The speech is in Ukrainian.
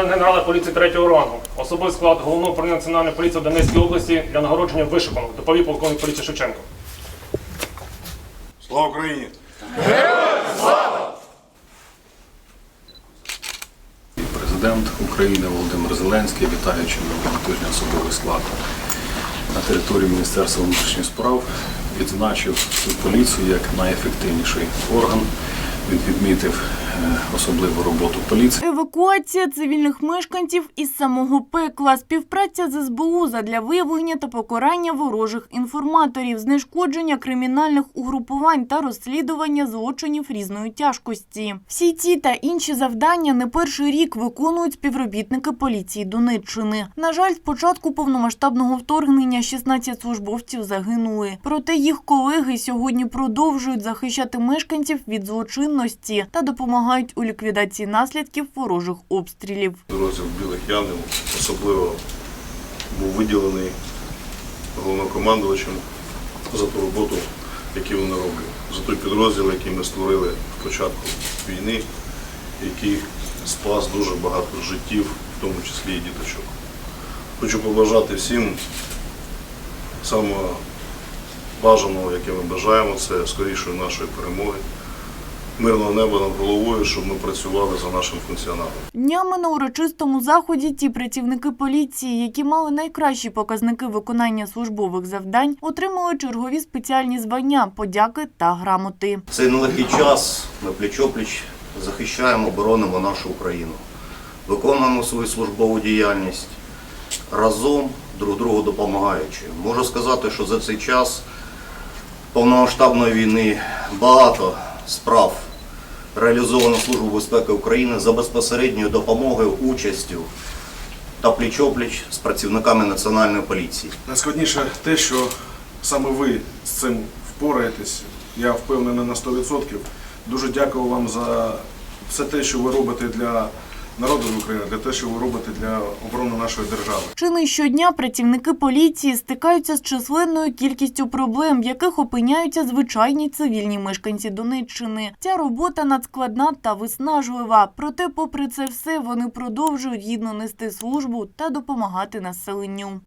генерала поліції третього рангу. Особовий склад головного управління національної поліції в Донецькій області для нагородження вишиканого, доповів полковник поліції Шевченко. Слава Україні! Президент України Володимир Зеленський, вітаючи нового тижня особовий склад на території Міністерства внутрішніх справ, відзначив цю поліцію як найефективніший орган. Він відмітив особливу роботу поліції. Евакуація цивільних мешканців із самого пекла, співпраця з СБУ задля виявлення та покарання ворожих інформаторів, знешкодження кримінальних угрупувань та розслідування злочинів різної тяжкості. Всі ці та інші завдання не перший рік виконують співробітники поліції Донеччини. На жаль, з початку повномасштабного вторгнення 16 службовців загинули. Проте їх колеги сьогодні продовжують захищати мешканців від злочинності та допомагають у ліквідації наслідків ворожих обстрілів. Підрозділ Білих Янів особливо був виділений головнокомандувачем за ту роботу, яку вони роблять. За той підрозділ, який ми створили в початку війни, який спас дуже багато життів, в тому числі і діточок. Хочу побажати всім самого бажаного, яке ми бажаємо, це скорішої нашої перемоги, мирного неба над головою, щоб ми працювали за нашим функціоналом. Днями на урочистому заході ті працівники поліції, які мали найкращі показники виконання службових завдань, отримали чергові спеціальні звання, подяки та грамоти. Цей нелегкий час ми пліч-опліч захищаємо, боронимо нашу Україну, виконуємо свою службову діяльність разом, друг другу допомагаючи. Можу сказати, що за цей час повномасштабної війни багато справ реалізовано Службу безпеки України за безпосередньою допомогою, участю та пліч-опліч з працівниками Національної поліції. Найскладніше те, що саме ви з цим впораєтесь. Я впевнений на 100%. Дуже дякую вам за все те, що ви робите для народу України, для те, що ви робите для оборони нашої держави. Чи не щодня працівники поліції стикаються з численною кількістю проблем, в яких опиняються звичайні цивільні мешканці Донеччини. Ця робота надскладна та виснажлива. Проте, попри це все, вони продовжують гідно нести службу та допомагати населенню.